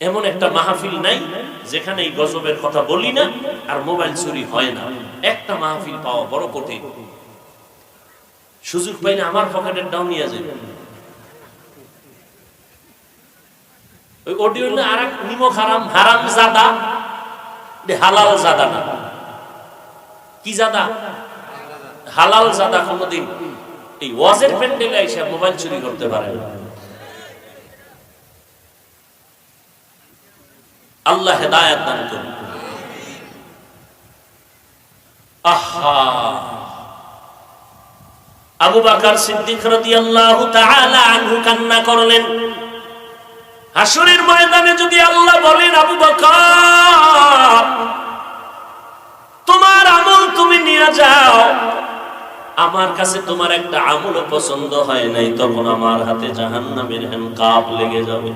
এমন একটা মাহফিল নাই যেখানে এই গজবের কথা বলি না আর মোবাইল চুরি হয় না। একটা মাহফিল পাওয়া বড় কঠিন। সুযোগ পাইলে আমার পকেটের ডাউন নিয়ে যাবে। মোবাইল চুরি করতে পারে না। আল্লাহ হেদায়াত দান করুন। আহা। আবু সিদ্দিক রাদিয়াল্লাহু তাআলা আনহু কান্না করলেন। ময়দানে যদি আল্লাহ বলেন, আবু বকর, তোমার আমল তুমি নিয়ে যাও। আমার কাছে তোমার একটা আমলও পছন্দ হয় নাই, তখন আমার হাতে জাহান্নামের হ্যান কাপ লেগে যাবে।